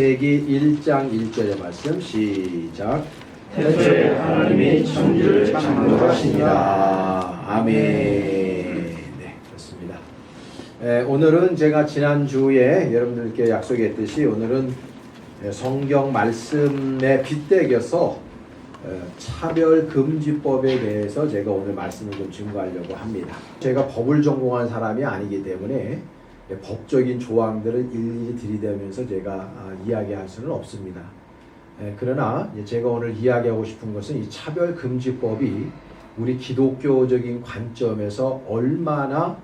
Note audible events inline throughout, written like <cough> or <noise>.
창세기 1장 1절의 말씀 시작. 태초에 하나님이 천지를 창조하시니라. 아멘. 네, 그렇습니다. 에, 오늘은 제가 지난 주에 여러분들께 약속했듯이 오늘은 에, 성경 말씀에 빗대겨서 에, 차별금지법에 대해서 제가 오늘 말씀을 좀 증거하려고 합니다. 제가 법을 전공한 사람이 아니기 때문에 에, 법적인 조항들을 일일이 들이대면서 제가 아, 이야기할 수는 없습니다. 에, 그러나 제가 오늘 이야기하고 싶은 것은 이 차별금지법이 우리 기독교적인 관점에서 얼마나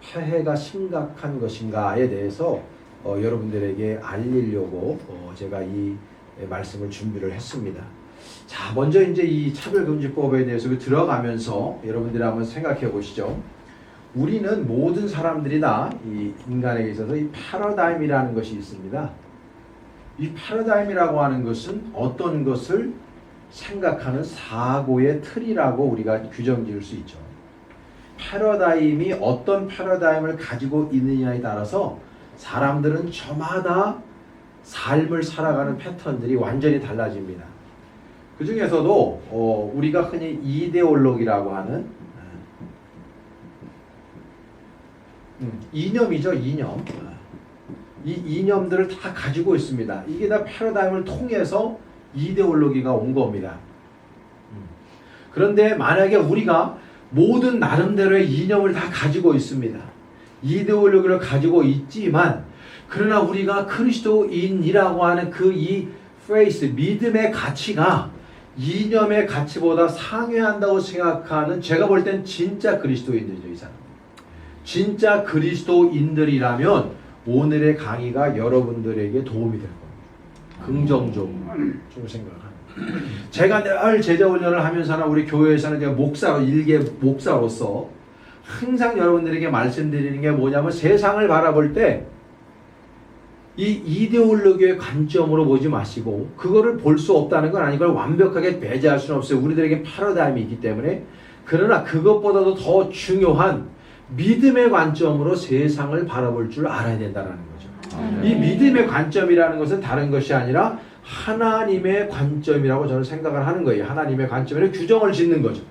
폐해가 심각한 것인가에 대해서 어, 여러분들에게 알리려고 어, 제가 이 말씀을 준비를 했습니다. 자, 먼저 이제 이 차별금지법에 대해서 들어가면서 여러분들이 한번 생각해 보시죠. 우리는 모든 사람들이 다 이 인간에게 있어서 이 패러다임이라는 것이 있습니다. 이 패러다임이라고 하는 것은 어떤 것을 생각하는 사고의 틀이라고 우리가 규정 지을 수 있죠. 패러다임이 어떤 패러다임을 가지고 있느냐에 따라서 사람들은 저마다 삶을 살아가는 패턴들이 완전히 달라집니다. 그 중에서도 어, 우리가 흔히 이데올로기라고 하는 음, 이념이죠, 이념. 이 이념들을 다 가지고 있습니다. 이게 다 패러다임을 통해서 이데올로기가 온 겁니다. 음. 그런데 만약에 우리가 모든 나름대로의 이념을 다 가지고 있습니다. 이데올로기를 가지고 있지만 그러나 우리가 그리스도인이라고 하는 그 이 페이스 믿음의 가치가 이념의 가치보다 상회한다고 생각하는 제가 볼 땐 진짜 그리스도인들이죠, 이 사람. 진짜 그리스도인들이라면 오늘의 강의가 여러분들에게 도움이 될 겁니다. 긍정적으로 좀 생각하는. 제가 늘 제자 훈련을 하면서나 우리 교회에서는 제가 목사 일개 목사로서 항상 여러분들에게 말씀드리는 게 뭐냐면 세상을 바라볼 때 이 이데올로기의 관점으로 보지 마시고 그거를 볼 수 없다는 건 아니고 완벽하게 배제할 수는 없어요. 우리들에게 패러다임이 있기 때문에 그러나 그것보다도 더 중요한 믿음의 관점으로 세상을 바라볼 줄 알아야 된다는 거죠. 이 믿음의 관점이라는 것은 다른 것이 아니라 하나님의 관점이라고 저는 생각을 하는 거예요. 하나님의 관점으로 규정을 짓는 거죠.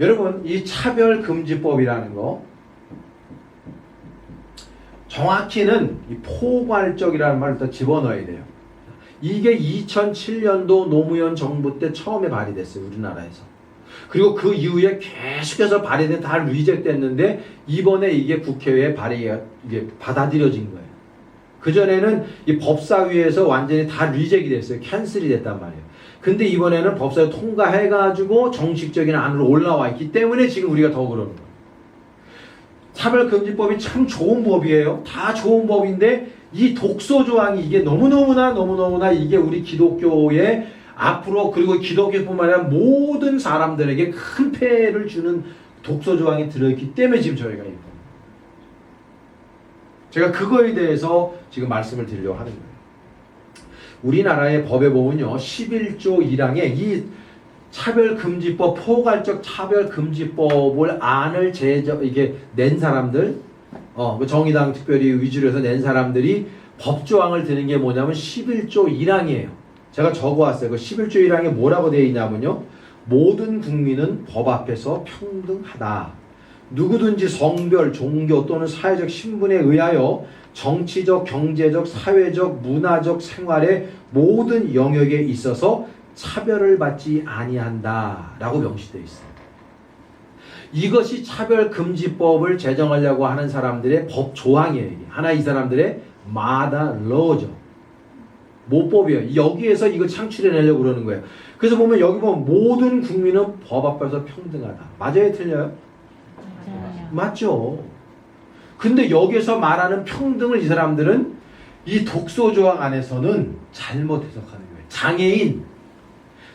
여러분, 이 차별금지법이라는 거, 정확히는 이 포괄적이라는 말을 더 집어넣어야 돼요. 이게 2007년도 노무현 정부 때 처음에 발의됐어요. 우리나라에서. 그리고 그 이후에 계속해서 발의된 다 리젝됐는데 이번에 이게 국회에 발의가 이게 받아들여진 거예요. 그 전에는 이 법사위에서 완전히 다 리젝이 됐어요. 캔슬이 됐단 말이에요. 근데 이번에는 법사위 통과해가지고 정식적인 안으로 올라와 있기 때문에 지금 우리가 더 그러는 거예요. 차별금지법이 참 좋은 법이에요. 다 좋은 법인데 이 독소 조항이 이게 너무너무나 너무너무나 이게 우리 기독교의 앞으로 그리고 기독교뿐만 아니라 모든 사람들에게 큰 폐해를 주는 독소 조항이 들어있기 때문에 지금 저희가 이거 제가 그거에 대해서 지금 말씀을 드리려고 하는 거예요. 우리나라의 법에 보면요. 11조 1항에 이 차별금지법, 포괄적 차별금지법을 안을 제저 이게 낸 사람들, 어, 뭐 정의당 특별히 위주로 해서 낸 사람들이 법조항을 드는 게 뭐냐면 11조 1항이에요. 제가 적어왔어요. 그 11조 1항에 뭐라고 되어 있냐면요. 모든 국민은 법 앞에서 평등하다. 누구든지 성별, 종교 또는 사회적 신분에 의하여 정치적, 경제적, 사회적, 문화적 생활의 모든 영역에 있어서 차별을 받지 아니한다라고 명시되어 있어요. 이것이 차별금지법을 제정하려고 하는 사람들의 법 조항이에요. 하나 이 사람들의 마다 러죠. 모법이에요. 여기에서 이거 창출해내려고 그러는 거예요. 그래서 보면 여기 보면 모든 국민은 법 앞에서 평등하다. 맞아요? 틀려요? 맞죠. 근데 여기서 말하는 평등을 이 사람들은 이 독소 조항 안에서는 잘못 해석하는 거예요. 장애인,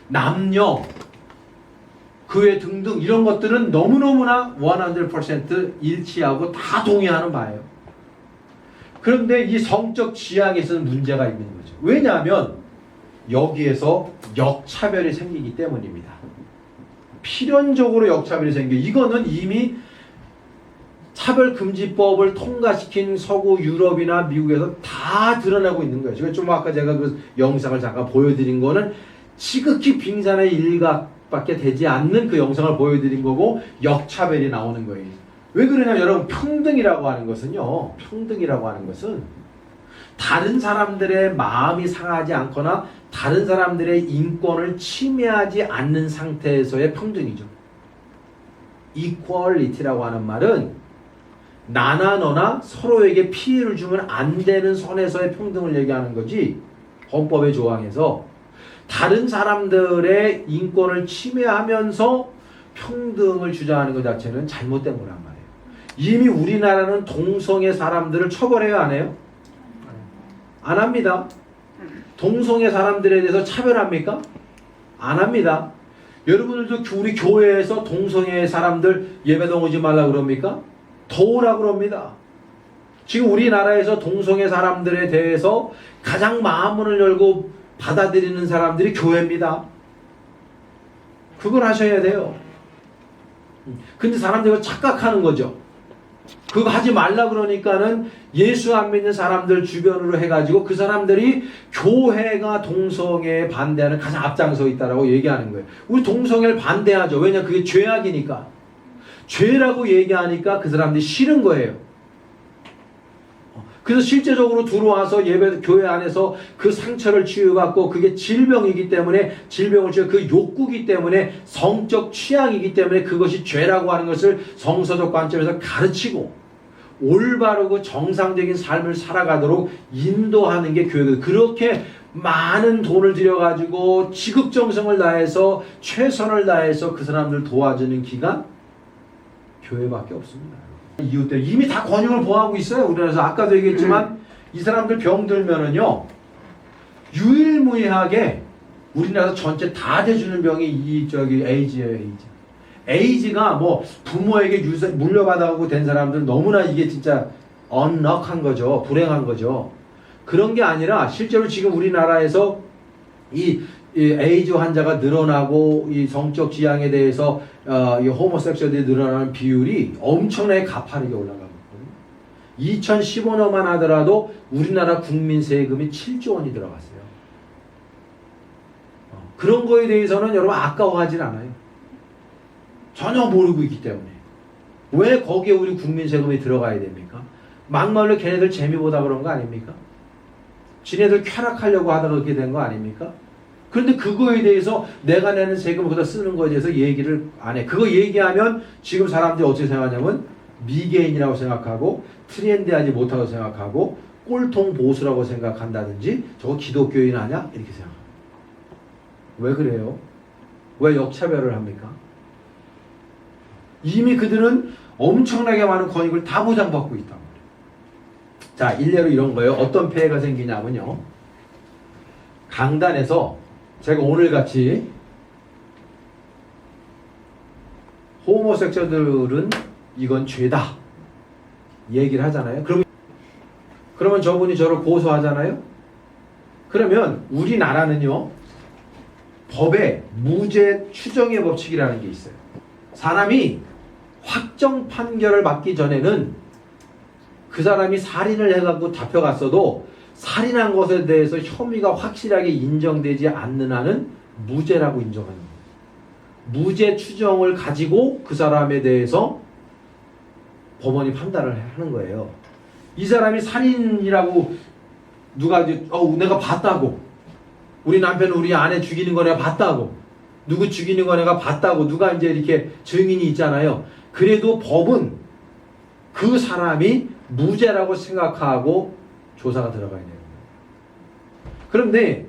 남녀, 그 외 등등 이런 것들은 너무너무나 100% 일치하고 다 동의하는 바예요. 그런데 이 성적 지향에서는 문제가 있는 거죠. 왜냐하면 여기에서 역차별이 생기기 때문입니다. 필연적으로 역차별이 생겨. 이거는 이미 차별금지법을 통과시킨 서구 유럽이나 미국에서 다 드러나고 있는 거예요. 지금 좀 아까 제가 그 영상을 잠깐 보여드린 거는 지극히 빙산의 일각밖에 되지 않는 그 영상을 보여드린 거고 역차별이 나오는 거예요. 왜 그러냐면 여러분 평등이라고 하는 것은요. 평등이라고 하는 것은 다른 사람들의 마음이 상하지 않거나 다른 사람들의 인권을 침해하지 않는 상태에서의 평등이죠. equality라고 하는 말은 나나 너나 서로에게 피해를 주면 안 되는 선에서의 평등을 얘기하는 거지 헌법의 조항에서 다른 사람들의 인권을 침해하면서 평등을 주장하는 것 자체는 잘못된 거란 말이에요. 이미 우리나라는 동성애 사람들을 처벌해요, 안 해요? 안 합니다. 동성애 사람들에 대해서 차별합니까? 안 합니다. 여러분들도 우리 교회에서 동성애 사람들 예배당 오지 말라 그럽니까? 더 오라 그럽니다. 지금 우리나라에서 동성애 사람들에 대해서 가장 마음문을 열고 받아들이는 사람들이 교회입니다. 그걸 하셔야 돼요. 근데 사람들이 착각하는 거죠. 그거 하지 말라 그러니까는 예수 안 믿는 사람들 주변으로 해가지고 그 사람들이 교회가 동성애에 반대하는 가장 앞장서 있다라고 얘기하는 거예요. 우리 동성애를 반대하죠. 왜냐 그게 죄악이니까. 죄라고 얘기하니까 그 사람들이 싫은 거예요. 그래서 실제적으로 들어와서 예배 교회 안에서 그 상처를 치유받고 그게 질병이기 때문에 질병을 치유 그 욕구기 때문에 성적 취향이기 때문에 그것이 죄라고 하는 것을 성서적 관점에서 가르치고 올바르고 정상적인 삶을 살아가도록 인도하는 게 교회거든요. 그렇게 많은 돈을 들여가지고 지극정성을 다해서 최선을 다해서 그 사람들 도와주는 기관 교회밖에 없습니다. 때문에 이미 다 권유를 보하고 있어요. 우리나라에서 아까도 얘기했지만 이 사람들 병들면은요 유일무이하게 우리나라 전체 다 대주는 병이 이 저기 에이즈예요. 에이즈. 에이즈가 뭐 부모에게 유사, 물려받아고 된 사람들 너무나 이게 진짜 언럭한 거죠. 불행한 거죠. 그런 게 아니라 실제로 지금 우리나라에서 이, 이 에이즈 환자가 늘어나고 이 성적 지향에 대해서 어, 이 호모섹슈얼들이 늘어나는 비율이 엄청나게 가파르게 올라가고 있거든요. 2015년만 하더라도 우리나라 국민 세금이 7조 원이 들어갔어요. 어, 그런 거에 대해서는 여러분 아까워하진 않아요. 전혀 모르고 있기 때문에. 왜 거기에 우리 국민 세금이 들어가야 됩니까? 막말로 걔네들 재미보다 그런 거 아닙니까? 지네들 쾌락하려고 하다가 그렇게 된 거 아닙니까? 그런데 그거에 대해서 내가 내는 세금을 거기다 쓰는 거에 대해서 얘기를 안 해. 그거 얘기하면 지금 사람들이 어떻게 생각하냐면 미개인이라고 생각하고 트렌디하지 못하고 생각하고 꼴통 보수라고 생각한다든지 저거 기독교인 아냐? 이렇게 생각합니다. 왜 그래요? 왜 역차별을 합니까? 이미 그들은 엄청나게 많은 권익을 다 보장받고 말이에요. 자, 일례로 이런 거예요. 어떤 폐해가 생기냐면요. 강단에서 제가 오늘 같이 호모섹su얼들은 이건 죄다 얘기를 하잖아요. 그러면 그러면 저분이 저를 고소하잖아요. 그러면 우리나라는요 법에 무죄 추정의 법칙이라는 게 있어요. 사람이 확정 판결을 받기 전에는 그 사람이 살인을 해갖고 잡혀갔어도 살인한 것에 대해서 혐의가 확실하게 인정되지 않는 한은 무죄라고 인정하는 거예요. 무죄 추정을 가지고 그 사람에 대해서 법원이 판단을 하는 거예요. 이 사람이 살인이라고 누가 이제 어 내가 봤다고 우리 남편은 우리 아내 죽이는 거 내가 봤다고 누구 죽이는 거 내가 봤다고 누가 이제 이렇게 증인이 있잖아요. 그래도 법은 그 사람이 무죄라고 생각하고 조사가 들어가야 돼요. 그런데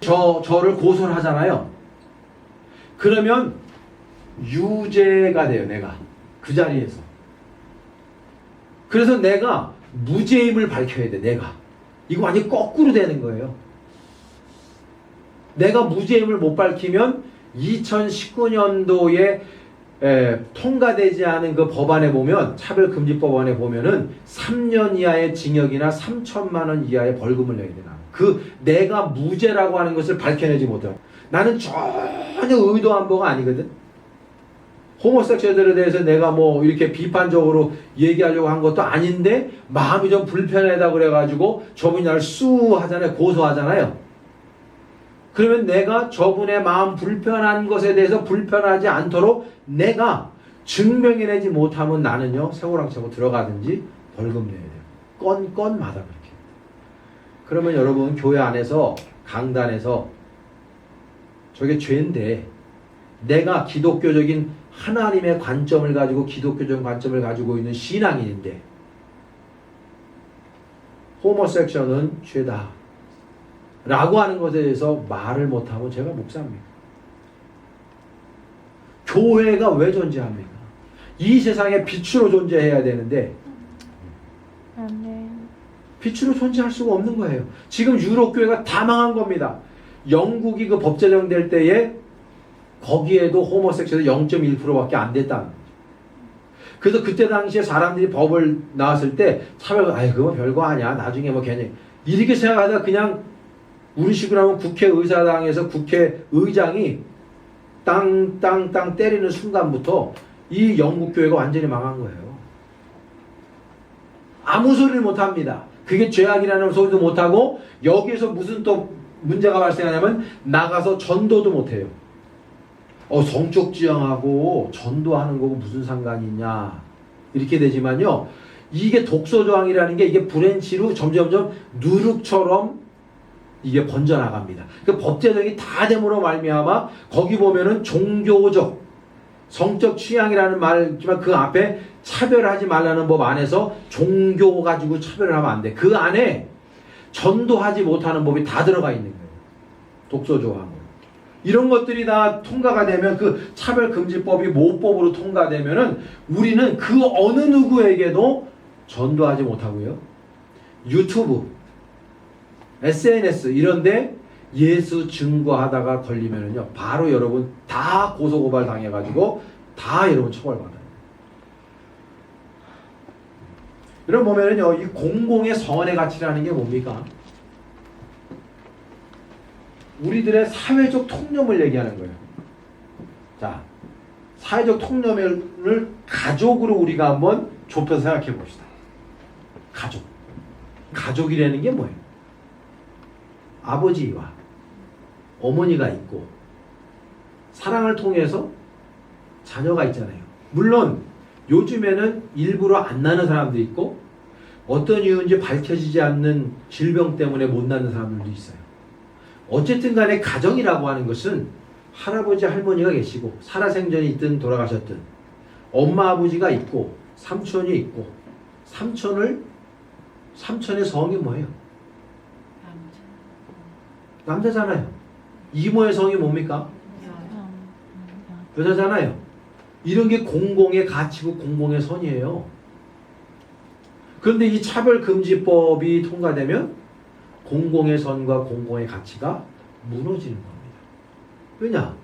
저 저를 고소를 하잖아요. 그러면 유죄가 돼요, 내가. 그 자리에서. 그래서 내가 무죄임을 밝혀야 돼, 내가. 이거 완전 거꾸로 되는 거예요. 내가 무죄임을 못 밝히면 2019년도에 에, 통과되지 않은 그 법안에 보면 차별금지법안에 보면은 3년 이하의 징역이나 3천만 원 이하의 벌금을 내야 되나. 그 내가 무죄라고 하는 것을 밝혀내지 못해요. 나는 전혀 의도한 바가 아니거든. 호모섹슈얼들에 대해서 내가 뭐 이렇게 비판적으로 얘기하려고 한 것도 아닌데 마음이 좀 불편하다 그래가지고 저분이 나를 수 하잖아요. 고소하잖아요. 그러면 내가 저분의 마음 불편한 것에 대해서 불편하지 않도록 내가 증명해내지 못하면 나는요 세고랑 차고 들어가든지 벌금 내야 돼요. 건 건마다 그렇게. 그러면 여러분 교회 안에서 강단에서 저게 죄인데 내가 기독교적인 하나님의 관점을 가지고 기독교적인 관점을 가지고 있는 신앙인인데 호모섹션은 죄다 라고 하는 것에 대해서 말을 못하고 제가 목사입니다. 교회가 왜 존재합니까? 이 세상에 빛으로 존재해야 되는데. 빛으로 존재할 수가 없는 거예요. 지금 유럽 교회가 다 망한 겁니다. 영국이 그 법 제정될 때에 거기에도 호모섹슈얼이 0.1%밖에 안 됐다는 거죠. 그래서 그때 당시에 사람들이 법을 나왔을 때 차별, 아이 그거 별거 아니야. 나중에 뭐 괜히 이렇게 생각하다 그냥 우리 식으로 하면 국회의사당에서 국회의장이 땅땅땅 때리는 순간부터 이 영국 교회가 완전히 망한 거예요. 아무 소리를 못 합니다. 그게 죄악이라는 소리도 못 하고 여기에서 무슨 또 문제가 발생하냐면 나가서 전도도 못 해요. 어 성적 지향하고 전도하는 거고 무슨 상관이 있냐 이렇게 되지만요. 이게 독소 조항이라는 게 이게 브랜치로 점점점 누룩처럼 이게 번져 나갑니다. 그 법제적이 다 됨으로 말미암아 거기 보면은 종교적 성적 취향이라는 말이지만 그 앞에 차별하지 말라는 법 안에서 종교 가지고 차별을 하면 안 돼. 그 안에 전도하지 못하는 법이 다 들어가 있는 거예요. 독소 조항으로. 이런 것들이 다 통과가 되면 그 차별금지법이 모법으로 통과되면은 우리는 그 어느 누구에게도 전도하지 못하고요. 유튜브, SNS 이런데 예수 증거하다가 걸리면은요 바로 여러분 다 고소고발 당해가지고 다 여러분 처벌받아요. 여러분 보면은요 이 공공의 성원의 가치라는 게 뭡니까? 우리들의 사회적 통념을 얘기하는 거예요. 자, 사회적 통념을 가족으로 우리가 한번 좁혀서 생각해 봅시다. 가족. 가족이라는 게 뭐예요? 아버지와 어머니가 있고 사랑을 통해서 자녀가 있잖아요. 물론 요즘에는 일부러 안 낳는 사람도 있고 어떤 이유인지 밝혀지지 않는 질병 때문에 못 낳는 사람들도 있어요. 어쨌든 간에 가정이라고 하는 것은 할아버지 할머니가 계시고 살아생전이 있든 돌아가셨든 엄마 아버지가 있고 삼촌이 있고 삼촌을 삼촌의 성이 뭐예요? 남자잖아요. 이모의 성이 뭡니까? 여자잖아요. 이런 게 공공의 가치고 공공의 선이에요. 그런데 이 차별금지법이 통과되면 공공의 선과 공공의 가치가 무너지는 겁니다. 왜냐?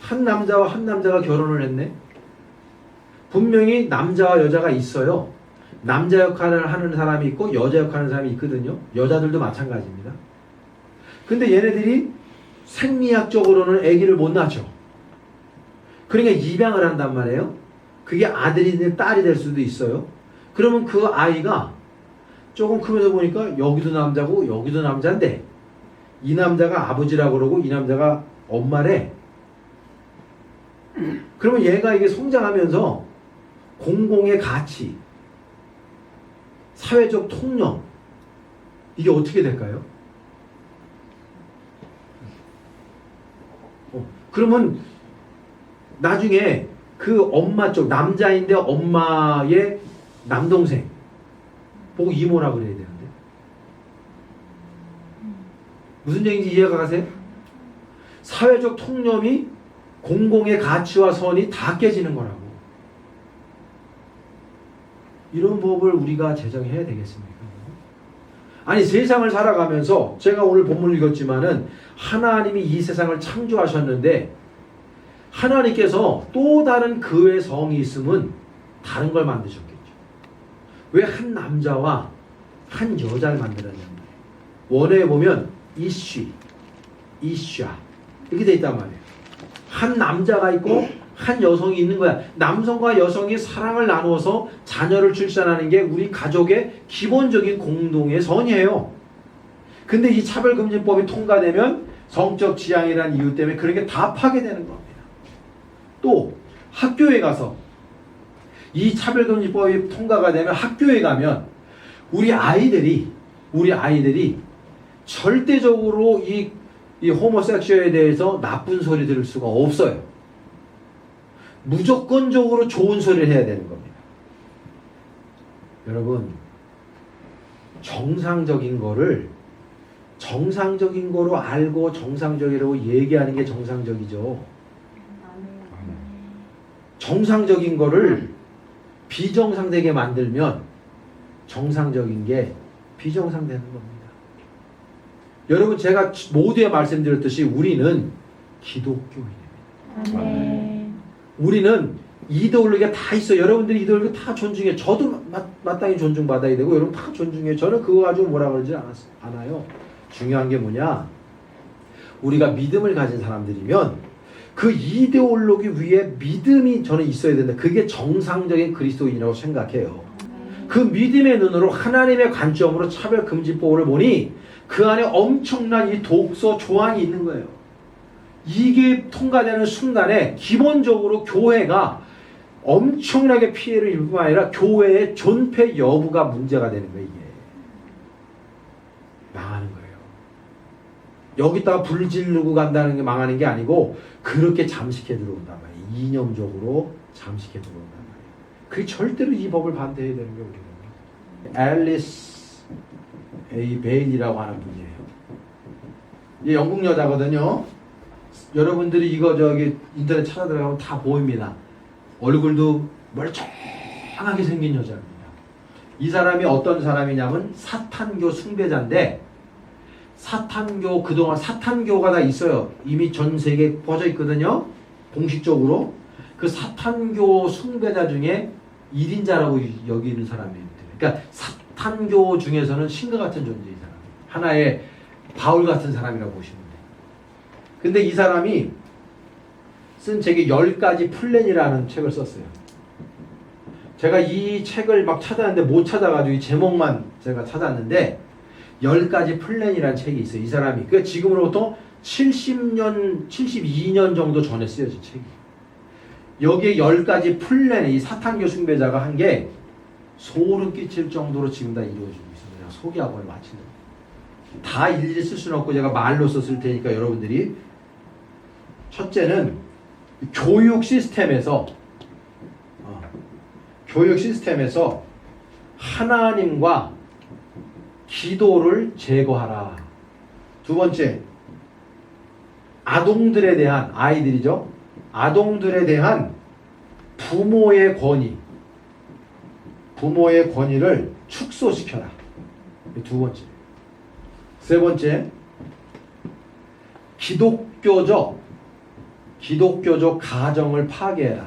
한 남자와 한 남자가 결혼을 했네? 분명히 남자와 여자가 있어요. 남자 역할을 하는 사람이 있고 여자 역할을 하는 사람이 있거든요. 여자들도 마찬가지입니다. 근데 얘네들이 생리학적으로는 아기를 못 낳죠. 그러니까 입양을 한단 말이에요. 그게 아들이든 딸이 될 수도 있어요. 그러면 그 아이가 조금 크면서 보니까 여기도 남자고 여기도 남자인데 이 남자가 아버지라고 그러고 이 남자가 엄마래. 그러면 얘가 이게 성장하면서 공공의 가치, 사회적 통념 이게 어떻게 될까요? 어, 그러면 나중에 그 엄마 쪽 남자인데 엄마의 남동생 보고 이모라 그래야 되는데 무슨 얘기인지 이해가 가세요? 사회적 통념이 공공의 가치와 선이 다 깨지는 거라고 이런 법을 우리가 제정해야 되겠습니까? 아니 세상을 살아가면서 제가 오늘 본문을 읽었지만은 하나님이 이 세상을 창조하셨는데 하나님께서 또 다른 그의 성이 있으면 다른 걸 만드셨겠죠. 왜 한 남자와 한 여자를 만들었냐면 원어에 보면 이쉬, 이샤 이렇게 돼 있단 말이에요. 한 남자가 있고 한 여성이 있는 거야. 남성과 여성이 사랑을 나누어서 자녀를 출산하는 게 우리 가족의 기본적인 공동의 선이에요. 근데 이 차별금지법이 통과되면 성적 지향이라는 이유 때문에 그런 게 다 파괴되는 겁니다. 또 학교에 가서 이 차별금지법이 통과가 되면 학교에 가면 우리 아이들이 우리 아이들이 절대적으로 이, 이 호모섹슈얼에 대해서 나쁜 소리 들을 수가 없어요. 무조건적으로 좋은 소리를 해야 되는 겁니다. 여러분, 정상적인 거를 정상적인 거로 알고 정상적이라고 얘기하는 게 정상적이죠. 정상적인 거를 비정상되게 만들면 정상적인 게 비정상되는 겁니다. 여러분 제가 모두에 말씀드렸듯이 우리는 기독교인입니다. 아멘. 우리는 이데올로기가 다 있어. 여러분들이 이데올로기 다 존중해. 저도 마, 마땅히 존중받아야 되고 여러분 다 존중해. 저는 그거 가지고 뭐라 그러지 않았, 않아요. 중요한 게 뭐냐? 우리가 믿음을 가진 사람들이면 그 이데올로기 위에 믿음이 저는 있어야 된다. 그게 정상적인 그리스도인이라고 생각해요. 그 믿음의 눈으로 하나님의 관점으로 차별 금지법을 보니 그 안에 엄청난 이 독서 조항이 있는 거예요. 이게 통과되는 순간에 기본적으로 교회가 엄청나게 피해를 입을 뿐만 아니라 교회의 존폐 여부가 문제가 되는 거예요, 이게. 망하는 거예요. 여기다가 불 지르고 간다는 게 망하는 게 아니고 그렇게 잠식해 들어온단 말이에요. 이념적으로 잠식해 들어온단 말이에요. 그게 절대로 이 법을 반대해야 되는 게 우리는. 앨리스 A 베일이라고 하는 분이에요. 이 영국 여자거든요. 여러분들이 이거 저기 인터넷 찾아 들어가면 다 보입니다. 얼굴도 멀쩡하게 생긴 여자입니다. 이 사람이 어떤 사람이냐면 사탄교 숭배자인데 사탄교 그동안 사탄교가 다 있어요. 이미 전 세계에 퍼져 있거든요. 공식적으로 그 사탄교 숭배자 중에 1인자라고 여기는 사람입니다. 그러니까 사탄교 중에서는 신과 같은 사람. 하나의 바울 같은 사람이라고 보시면. 근데 이 사람이 쓴 책이 10가지 플랜이라는 책을 썼어요. 제가 이 책을 막 찾았는데 못 찾아가지고 이 제목만 제가 찾았는데 10가지 플랜이라는 책이 있어요. 이 사람이. 그 지금으로부터 70년, 72년 정도 전에 쓰여진 책이. 여기에 10가지 플랜, 이 사탄교 숭배자가 한 게 소름 끼칠 정도로 지금 다 이루어지고 있습니다. 제가 소개하고 마치는. 다 일일이 쓸 수는 없고 제가 말로 썼을 테니까 여러분들이 첫째는 교육 시스템에서 어, 교육 시스템에서 하나님과 기도를 제거하라. 두 번째, 아동들에 대한 아이들이죠. 아동들에 대한 부모의 권위, 부모의 권위를 축소시켜라. 이두 번째. 세 번째, 기독교적, 기독교적 가정을 파괴해라.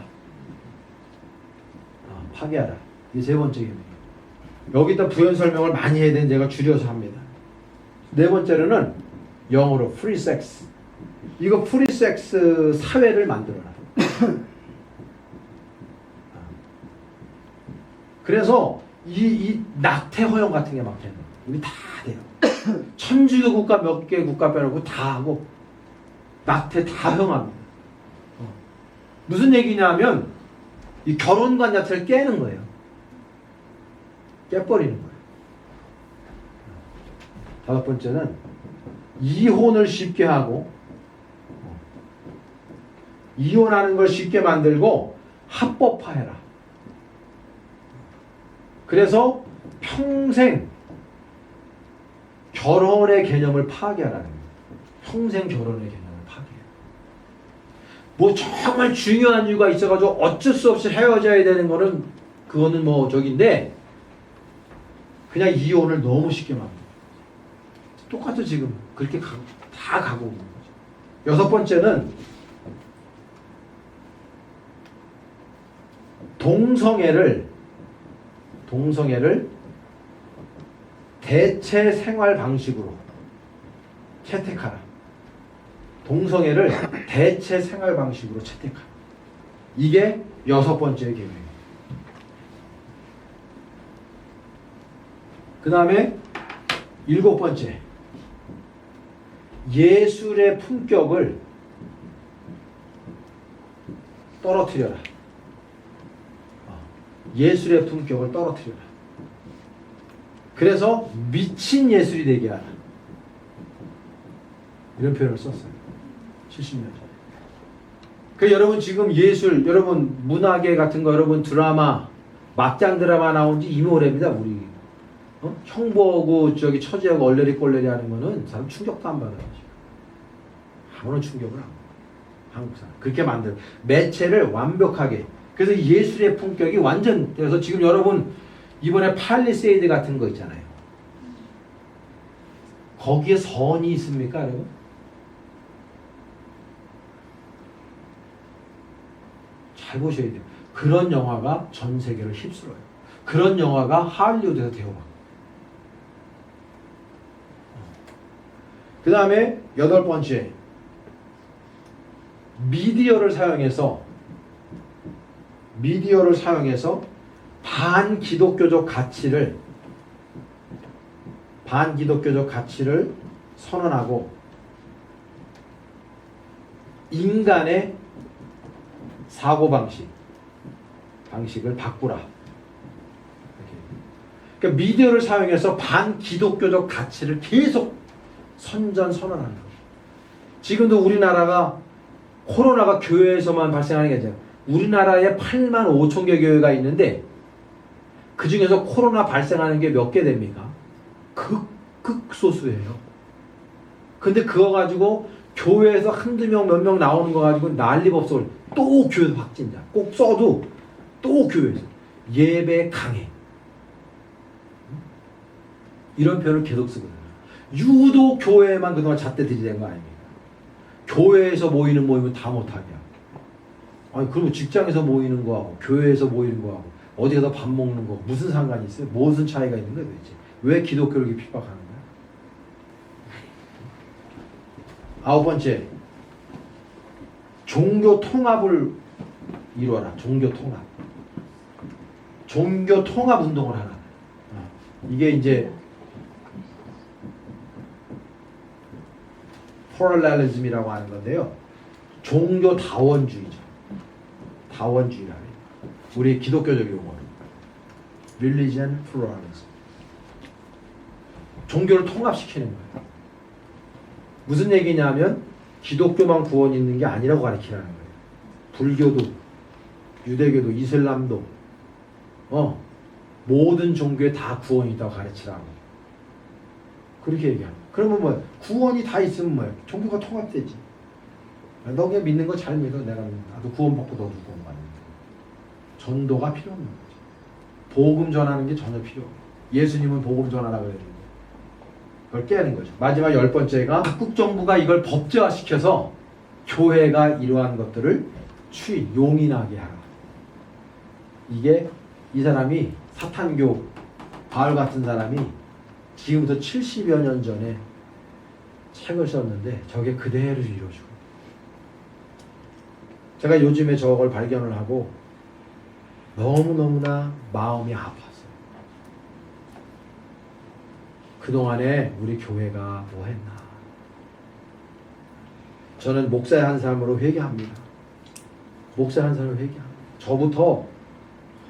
아, 파괴하라. 이게 세 번째 계명이에요. 여기다 부연 설명을 많이 해야 되는 제가 줄여서 합니다. 네 번째로는 영어로 프리 섹스. 이거 프리 섹스 사회를 만들어라. 아. 그래서 이, 이 낙태 허용 같은 게 막 되는. 우리 다 돼요. 천주교 국가 몇 개 국가 빼놓고 다 하고 낙태 다 허용합니다. 어. 무슨 얘기냐면 이 결혼관 자체를 깨는 거예요. 깨버리는 거예요. 다섯 번째는 이혼을 쉽게 하고 어, 이혼하는 걸 쉽게 만들고 합법화해라. 그래서 평생 결혼의 개념을 파괴하라는 거예요. 평생 결혼의 파괴해. 뭐 정말 중요한 이유가 있어가지고 어쩔 수 없이 헤어져야 되는 거는 그거는 뭐 저긴데 그냥 이혼을 너무 쉽게 만들어. 똑같아 지금 그렇게 가, 다 가고 있는 거죠. 여섯 번째는 동성애를 동성애를 대체 생활 방식으로 채택하라. 동성애를 <coughs> 대체 생활 방식으로 채택하라. 이게 여섯 번째 계획. 그 다음에 일곱 번째. 예술의 품격을 떨어뜨려라. 어, 예술의 품격을 떨어뜨려라. 그래서 미친 예술이 되게 하라. 이런 표현을 썼어요. 70년 전에. 그 여러분 지금 예술, 여러분 문화계 같은 거, 여러분 드라마, 막장 드라마 나온 지 이미 오래입니다. 우리 어? 형보고 저기 처제하고 얼레리 꼴레리 하는 거는 사람 충격도 안 받아요. 아무런 충격을 안 받아요. 한국 사람. 그렇게 만들 매체를 완벽하게. 그래서 예술의 품격이 완전 그래서 지금 여러분 이번에 팔리세이드 같은 거 있잖아요. 거기에 선이 있습니까, 여러분? 잘 보셔야 돼요. 그런 영화가 전 세계를 휩쓸어요. 그런 영화가 할리우드에서 대우받고. 그 다음에 여덟 번째. 미디어를 사용해서 미디어를 사용해서 반기독교적 가치를 반기독교적 가치를 선언하고 인간의 사고 방식 방식을 바꾸라. 그러니까 미디어를 사용해서 반기독교적 가치를 계속 선전 선언하는 거죠. 지금도 우리나라가 코로나가 교회에서만 발생하는 게 아니라 우리나라에 8만 5천 개 교회가 있는데 그 중에서 코로나 발생하는 게 몇 개 됩니까? 극, 극소수예요. 근데 그거 가지고 교회에서 한두 명, 몇 명 나오는 거 가지고 난리 법석을 또 교회에서 확진자. 꼭 써도 또 교회에서. 예배 강해. 이런 표현을 계속 쓰거든요. 유독 교회에만 그동안 잣대 들이댄 거 아닙니까? 교회에서 모이는 모임은 다 못하냐. 아니, 그리고 직장에서 모이는 거하고, 교회에서 모이는 거하고, 어디 가서 밥 먹는 거, 무슨 상관이 있어요? 무슨 차이가 있는 거예요, 도대체? 왜 기독교를 이렇게 핍박하는 거야? 아홉 번째, 종교 통합을 이루어라. 종교 통합. 종교 통합 운동을 하라. 어, 이게 이제 플러럴리즘이라고 하는 건데요. 종교 다원주의죠. 다원주의라 해요. 우리 기독교적 용어로. Religion pluralism. 종교를 통합시키는 거예요. 무슨 얘기냐면 기독교만 구원이 있는 게 아니라고 가르치라는 거예요. 불교도, 유대교도, 이슬람도, 어, 모든 종교에 다 구원이 있다고 가르치라고. 그렇게 얘기합니다. 그러면 뭐 구원이 다 있으면 뭐야? 종교가 통합되지. 너 그냥 믿는 거 잘 믿어. 내가 나도 구원받고 너도 구원받는 거. 전도가 필요 없는 거지. 복음 전하는 게 전혀 필요 없어. 예수님은 복음 전하라 그랬는데 그걸 깨는 거죠. 마지막 열 번째가 각국 정부가 이걸 법제화시켜서 교회가 이러한 것들을 추인 용인하게 하라. 이게 이 사람이 사탄교 바울 같은 사람이 지금부터 70여 년 전에 책을 썼는데 저게 그대로 이루어지고 제가 요즘에 저걸 발견을 하고 너무너무나 마음이 아팠어요. 그동안에 우리 교회가 뭐 했나. 저는 목사의 한 사람으로 회개합니다. 목사의 한 사람으로 회개합니다. 저부터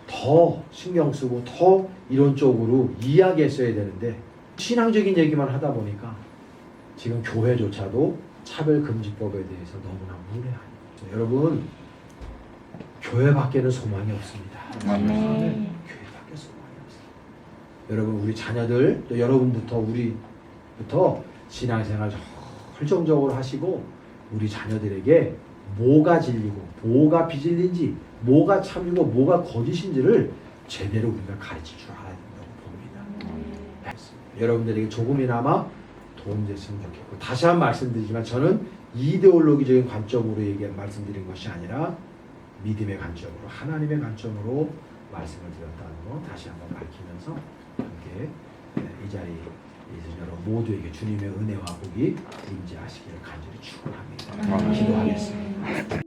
더 신경 쓰고 더 이런 쪽으로 이야기했어야 되는데 신앙적인 얘기만 하다 보니까 지금 교회조차도 차별금지법에 대해서 너무나 무례하니 여러분 교회 밖에는 소망이 없습니다. 아멘. 교회밖에 소망이 없어요. 여러분 우리 자녀들 또 여러분부터 우리부터 신앙생활 설정적으로 하시고 우리 자녀들에게 뭐가 진리고 뭐가 비진리인지 뭐가 참이고 뭐가 거짓인지를 제대로 우리가 가르칠 줄 알아야 된다고 봅니다. 여러분들에게 조금이나마 도움됐으면 좋겠고 다시 한번 말씀드리지만 저는 이데올로기적인 관점으로 얘기 말씀드린 것이 아니라 믿음의 관점으로 하나님의 관점으로 말씀을 드렸다는 거 다시 한번 밝히면서 함께 네, 이 자리에 있는 여러분 모두에게 주님의 은혜와 복이 임재하시기를 간절히 축원합니다. 기도하겠습니다.